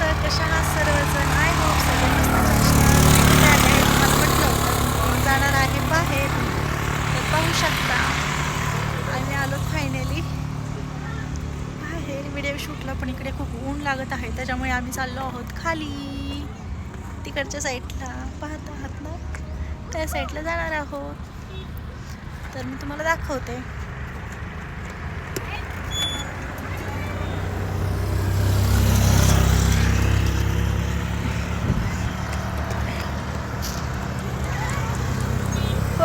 तर कशा सर्वजण आय होप सगळे म्हटलं होतं जाणार आहे बाहेर. तर पाहू शकता. आम्ही आलो फायनली बाहेर व्हिडिओ शूटला पण इकडे खूप ऊन लागत आहे त्याच्यामुळे आम्ही चाललो आहोत खाली. तिकडच्या साईडला पाहत आहात ना? त्या साईडला जाणार आहोत. तर मी तुम्हाला दाखवते.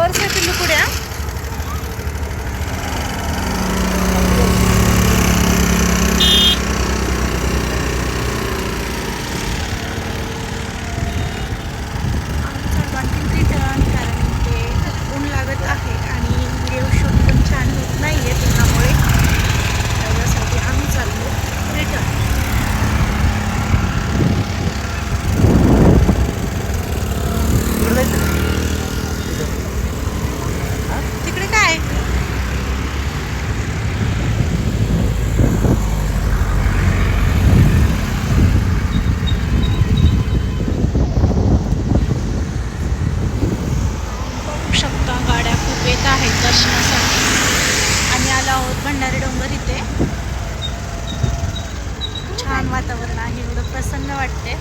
ತೋರಿಸೋ ತಿಂದು ಕೂಡ येत आहेत दर्शनासाठी. आणि आलो आहोत भंडारी डोंगर इथे. छान वातावरण आहे एवढं प्रसन्न वाटते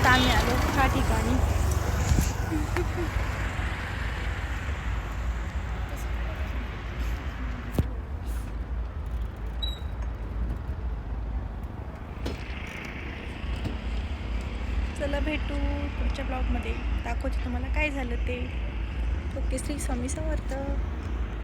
आत्ता आम्ही आलो त्या ठिकाणी. चला भेटू पुढच्या ब्लॉगमध्ये. दाखवते तुम्हाला काय झालं ते. ओके श्री स्वामी समर्थ.